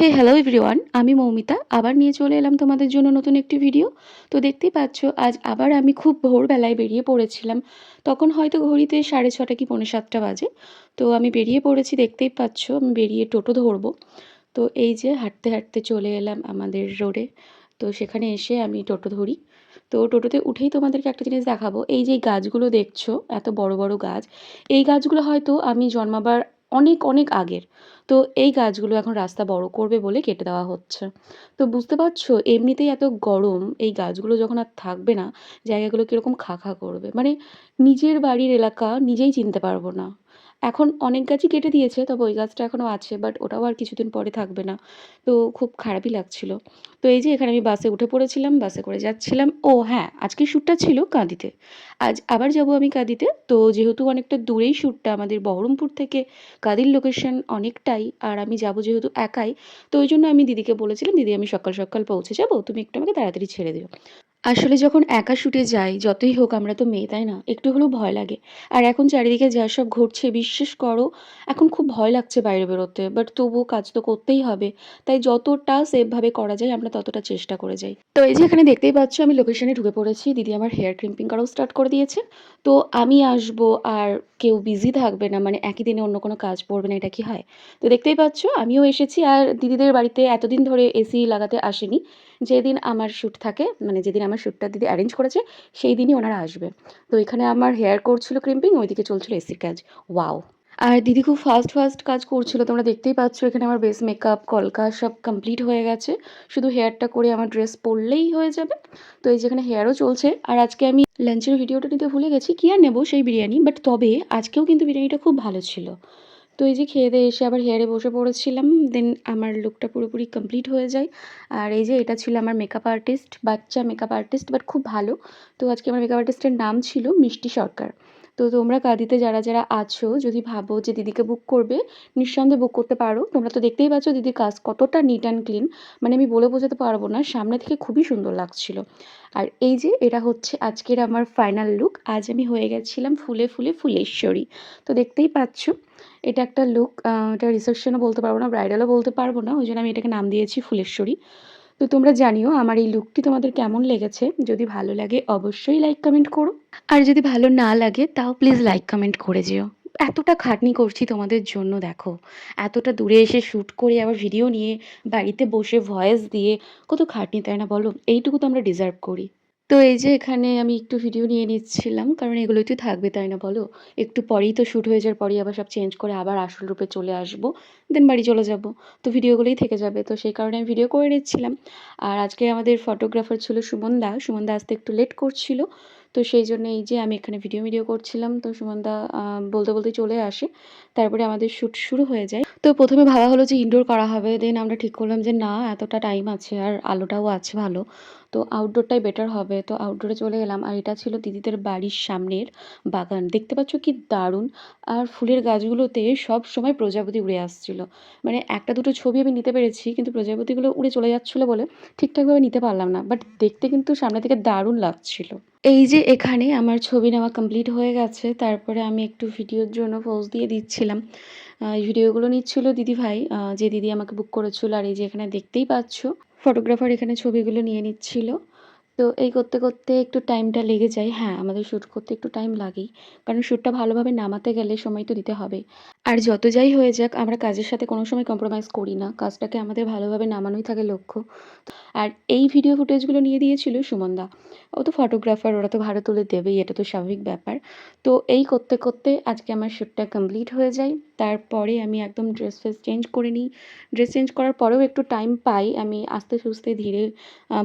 হে hello everyone আমি মৌমিতা, আবার নিয়ে চলে এলাম তোমাদের জন্য নতুন একটি ভিডিও তো দেখতেই পাচ্ছ, আজ আবার আমি খুব ভোরবেলায় বেরিয়ে পড়েছিলাম। তখন হয়তো ঘড়িতে সাড়ে ছটা কি পৌনে সাতটা বাজে। তো আমি বেরিয়ে পড়েছি, দেখতেই পাচ্ছ, আমি বেরিয়ে টোটো ধরবো। তো এই যে হাঁটতে হাঁটতে চলে এলাম আমাদের রোডে তো সেখানে এসে আমি টোটো ধরি। তো টোটোতে উঠেই তোমাদেরকে একটা জিনিস দেখাবো। এই যে গাছগুলো দেখছ, এত বড় বড় গাছ। এই গাছগুলো হয়তো আমি জন্মাবার অনেক অনেক আগের। তো এই গাছগুলো এখন রাস্তা বড় করবে বলে কেটে দেওয়া হচ্ছে। তো বুঝতে পারছ, এমনিতেই এত গরম, এই গাছগুলো যখন আর থাকবে না, জায়গাগুলো কীরকম খা খা করবে। মানে নিজের বাড়ির এলাকা, নিজেই চিনতে পারব না। এখন অনেক গাছই কেটে দিয়েছে, তবে ওই গাছটা এখনও আছে বাট ওটাও আর কিছুদিন পরে থাকবে না। তো খুব খারাপই লাগছিল। তো এই যে এখানে আমি বাসে উঠে পড়েছিলাম, বাসে করে যাচ্ছিলাম। ও হ্যাঁ আজকে শ্যুটটা ছিল কাঁদিতে। আজ আবার যাব আমি কাঁদিতে। তো যেহেতু অনেকটা দূরেই শ্যুটটা, আমাদের বহরমপুর থেকে কাঁদির লোকেশন অনেকটাই, আর আমি যাব যেহেতু একাই, তো ওই জন্য আমি দিদিকে বলেছিলাম, দিদি, আমি সকাল সকাল পৌঁছে যাব, তুমি একটু আমাকে তাড়াতাড়ি ছেড়ে দিও। আসলে যখন একা শুটে যাই, যতই হোক আমরা তো মেয়ে, তাই না? একটু হলেও ভয় লাগে। আর এখন চারিদিকে যা সব ঘটছে, বিশ্বাস করো, এখন খুব ভয় লাগছে বাইরে বেরোতে। বাট তবুও কাজ তো করতেই হবে। তাই যতটা সেফভাবে করা যায়, আমরা ততটা চেষ্টা করে যাই। তো এই যে এখানে দেখতেই পাচ্ছ, আমি লোকেশনে ঢুকে পড়েছি। দিদি আমার হেয়ার ক্রিম্পিং করাও স্টার্ট করে দিয়েছে। তো আমি আসব আর কেউ বিজি থাকবে না মানে একই দিনে অন্য কোনো কাজ পড়বে না, এটা কি হয়? তো দেখতেই পাচ্ছ, আমিও এসেছি আর দিদিদের বাড়িতে এতদিন ধরে এসি লাগাতে আসেনি। যেদিন আমার শ্যুট থাকে মানে যেদিন আমার শ্যুটটা দিদি অ্যারেঞ্জ করেছে, সেই দিনই ওনারা আসবে। তো এখানে আমার হেয়ার করছিল ক্রিম্পিং ওইদিকে চলছিল এসির কাজ। ওয়াও আর দিদি খুব ফাস্ট ফাস্ট কাজ করছিল। তোমরা দেখতেই পাচ্ছ, এখানে আমার বেস মেকআপ কলকা সব কমপ্লিট হয়ে গেছে। শুধু হেয়ারটা করে আমার ড্রেস পরলেই হয়ে যাবে। তো এই যেখানে হেয়ারও চলছে। আর আজকে আমি লাঞ্চের ভিডিওটা নিতে ভুলে গেছি। কি আর নেব সেই বিরিয়ানি? বাট তবে আজকেও কিন্তু বিরিয়ানিটা খুব ভালো ছিল। তো এই যে খেয়ে দিয়ে এসে আবার হেয়ারে বসে পড়েছিলাম। দেন আমার লুকটা পুরোপুরি কমপ্লিট হয়ে যায়। আর এই যে এটা ছিল আমার মেকআপ আর্টিস্ট বাচ্চা মেকআপ আর্টিস্ট বাট খুব ভালো। তো আজকে আমার মেকআপ আর্টিস্টের নাম ছিল মিষ্টি সরকার। তো তোমরা কাঁদিতে যারা যারা আছো, যদি ভাবো যে দিদিকে বুক করবে, নিঃসন্দেহে বুক করতে পারো। তোমরা তো দেখতেই পাচ্ছ দিদির কাজ কতটা নিট অ্যান্ড ক্লিন মানে আমি বলে বোঝাতে পারব না, সামনে থেকে খুবই সুন্দর লাগছিল। আর এই যে এটা হচ্ছে আজকের আমার ফাইনাল লুক আজ আমি হয়ে গেছিলাম ফুলে ফুলে ফুলেশ্বরী। তো দেখতেই পাচ্ছ, এটা একটা লুক এটা রিসেপশনও বলতে পারব না ব্রাইডালও বলতে পারব না, ওই জন্য আমি এটাকে নাম দিয়েছি ফুলেশ্বরী। তো তোমরা জানিও আমার এই লুকটি তোমাদের কেমন লেগেছে? যদি ভালো লাগে অবশ্যই লাইক কমেন্ট করো। আর যদি ভালো না লাগে, তাও প্লিজ লাইক কমেন্ট করে যেও। এতটা খাটনি করছি তোমাদের জন্য, দেখো। এতটা দূরে এসে শ্যুট করে আবার ভিডিও নিয়ে বাড়িতে বসে ভয়েস দিয়ে, কত খাটনি তাই না বলো? এইটুকু তো আমরা ডিজার্ভ করি। তো এই যে এখানে আমি একটু ভিডিও নিয়ে নিচ্ছিলাম, কারণ এগুলোই তো থাকবে, তাই না বলো? একটু পরেই তো শ্যুট হয়ে যাওয়ার পরেই আবার সব চেঞ্জ করে আবার আসল রূপে চলে আসব দেন বাড়ি চলে যাব। তো ভিডিওগুলোই থেকে যাবে, তো সেই কারণে আমি ভিডিও করে নিচ্ছিলাম। আর আজকে আমাদের ফটোগ্রাফার ছিল সুমন দা সুমন দা আসতে একটু লেট করছিল তো সেই জন্য এই যে আমি এখানে ভিডিও ভিডিও করছিলাম, তো সুমনদা বলতে বলতে চলে আসে। তারপরে আমাদের শ্যুট শুরু হয়ে যায়। তো প্রথমে ভাবা হলো যে ইনডোর করা হবে দেন আমরা ঠিক করলাম যে না, এতটা টাইম আছে আর আলোটাও আছে ভালো। তো আউটডোরটাই বেটার হবে। তো আউটডোরে চলে গেলাম আর এটা ছিল দিদিদের বাড়ির সামনের বাগান। দেখতে পাচ্ছ কি দারুণ। আর ফুলের গাছগুলোতে সব সময় প্রজাপতি উড়ে আসছিল। মানে একটা দুটো ছবি আমি নিতে পেরেছি, কিন্তু প্রজাপতিগুলো উড়ে চলে যাচ্ছিল বলে ঠিকঠাকভাবে নিতে পারলাম না। বাট দেখতে কিন্তু সামনে থেকে দারুণ লাগছিল। এই যে এখানে আমার ছবি নেওয়া কমপ্লিট হয়ে গেছে, তারপরে আমি একটু ভিডিওর জন্য পোজ দিয়ে দিচ্ছিলাম। ভিডিওগুলো নিচ্ছিল দিদিভাই যে দিদি আমাকে বুক করেছিল আর এই যে এখানে দেখতেই পাচ্ছ ফটোগ্রাফার এখানে ছবিগুলো নিয়ে নিচ্ছিল। তো এই করতে করতে একটু টাইমটা লেগে যায়। হ্যাঁ আমাদের শ্যুট করতে একটু টাইম লাগেই, কারণ শ্যুটটা ভালোভাবে নামাতে গেলে সময় তো দিতে হবে। আর যত যাই হয়ে যাক, আমরা কাজের সাথে কোনো সময় কম্প্রোমাইজ করি না। কাজটাকে আমাদের ভালোভাবে নামানোই থাকে লক্ষ্য। আর এই ভিডিও ফুটেজগুলো নিয়ে দিয়েছিল সুমনদা। ও তো ফটোগ্রাফার ওরা তো ভালো তুলে দেবেই, এটা তো স্বাভাবিক ব্যাপার। তো এই করতে করতে আজকে আমার শ্যুটটা কমপ্লিট হয়ে যায়। তারপরে আমি একদম ড্রেস ফ্রেস চেঞ্জ করে নিই। ড্রেস চেঞ্জ করার পরেও একটু টাইম পাই। আমি আস্তে সুস্তে ধীরে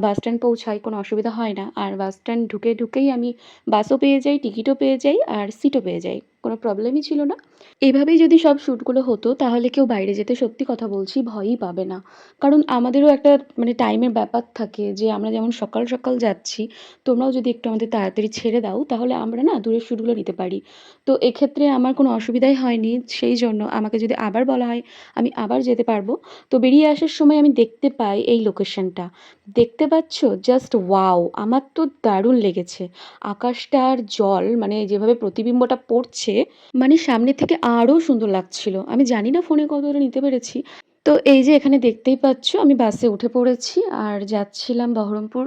বাস স্ট্যান্ড পৌঁছাই, কোনো অসুবিধা হয় না। আর বাস স্ট্যান্ড ঢুকে ঢুকেই আমি বাসও পেয়ে যাই টিকিটও পেয়ে যাই, আর সিটও পেয়ে যাই। কোনো প্রবলেমই ছিল না। এভাবেই যদি সব শ্যুটগুলো হতো, তাহলে কেউ বাইরে যেতে সত্যি কথা বলছি ভয়ই পাবে না। কারণ আমাদেরও একটা মানে টাইমের ব্যাপার থাকে যে, আমরা যেমন সকাল সকাল যাচ্ছি, তোমরাও যদি একটু আমাদের তাড়াতাড়ি ছেড়ে দাও, তাহলে আমরা না দূরের শ্যুটগুলো নিতে পারি। তো এক্ষেত্রে আমার কোনো অসুবিধাই হয়নি, সেই জন্য আমাকে যদি আবার বলা হয়, আমি আবার যেতে পারব। তো বেরিয়ে আসার সময় আমি দেখতে পাই এই লোকেশনটা দেখতে পাচ্ছ? জাস্ট ওয়াও আমার তো দারুণ লেগেছে। আকাশটার জল মানে যেভাবে প্রতিবিম্বটা পড়ছে মানে সামনে থেকে আরও সুন্দর লাগছিল। আমি জানি না ফোনে কতটা নিতে পেরেছি। তো এই যে এখানে দেখতেই পাচ্ছ, আমি বাসে উঠে পড়েছি আর যাচ্ছিলাম বহরমপুর।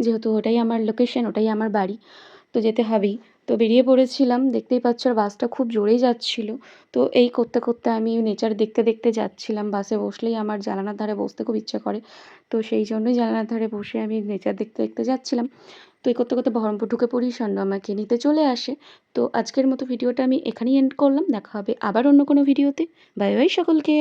যেহেতু ওটাই আমার লোকেশন ওটাই আমার বাড়ি। তো যেতে হবেই। তো বেরিয়ে পড়েছিলাম। দেখতেই পাচ্ছ আর বাসটা খুব জোরেই যাচ্ছিল। তো এই করতে করতে আমি নেচার দেখতে দেখতে যাচ্ছিলাম। বাসে বসলেই আমার জানালার ধারে বসতে খুব ইচ্ছা করে। তো সেই জন্যই জানালার ধারে বসে আমি নেচার দেখতে দেখতে যাচ্ছিলাম। তো এই করতে করতে বহরমপুর ঢুকে পড়ি সন্ধ্যা আমাকে নিতে চলে আসে। তো আজকের মতো ভিডিওটা আমি এখানেই এন্ড করলাম। দেখা হবে আবার অন্য কোনো ভিডিওতে। বাই বাই সকলকে।